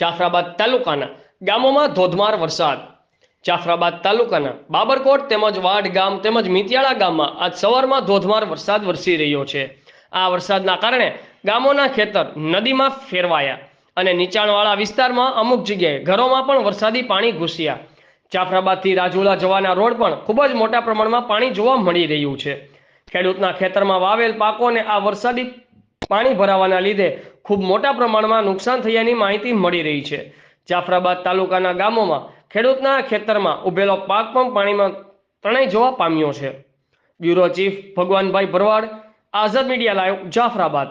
જાફરાબાદ તાલુકાના ગામોમાં ધોધમાર વરસાદ. જાફરાબાદ તાલુકાના બાબરકોટ તેમજ વાડ ગામ તેમજ મિતિયાળા ગામમાં આજ સવારમાં ધોધમાર વરસાદ વરસી રહ્યો છે. આ વરસાદના કારણે ગામોના ખેતર નદીમાં ફેરવાયા અને નીચાણવાળા વિસ્તારમાં અમુક જગ્યાએ ઘરોમાં પણ વરસાદી પાણી ઘૂસ્યા. જાફરાબાદથી રાજુલા જવાના રોડ પણ ખૂબ જ મોટા પ્રમાણમાં પાણી જોવા મળી રહ્યું છે. ખેડૂતના ખેતરમાં વાવેલ પાકોને આ વરસાદી પાણી ભરાવાના લીધે ખૂબ મોટા પ્રમાણમાં નુકસાન થયાની માહિતી મળી રહી છે. જાફરાબાદ તાલુકાના ગામોમાં ખેડૂતના ખેતરમાં ઉભેલો પાક પણ પાણીમાં તણાઈ જોવા પામ્યો છે. Bureau chief Bhagwanbhai Bharwad, Azad media live, Jafrabad.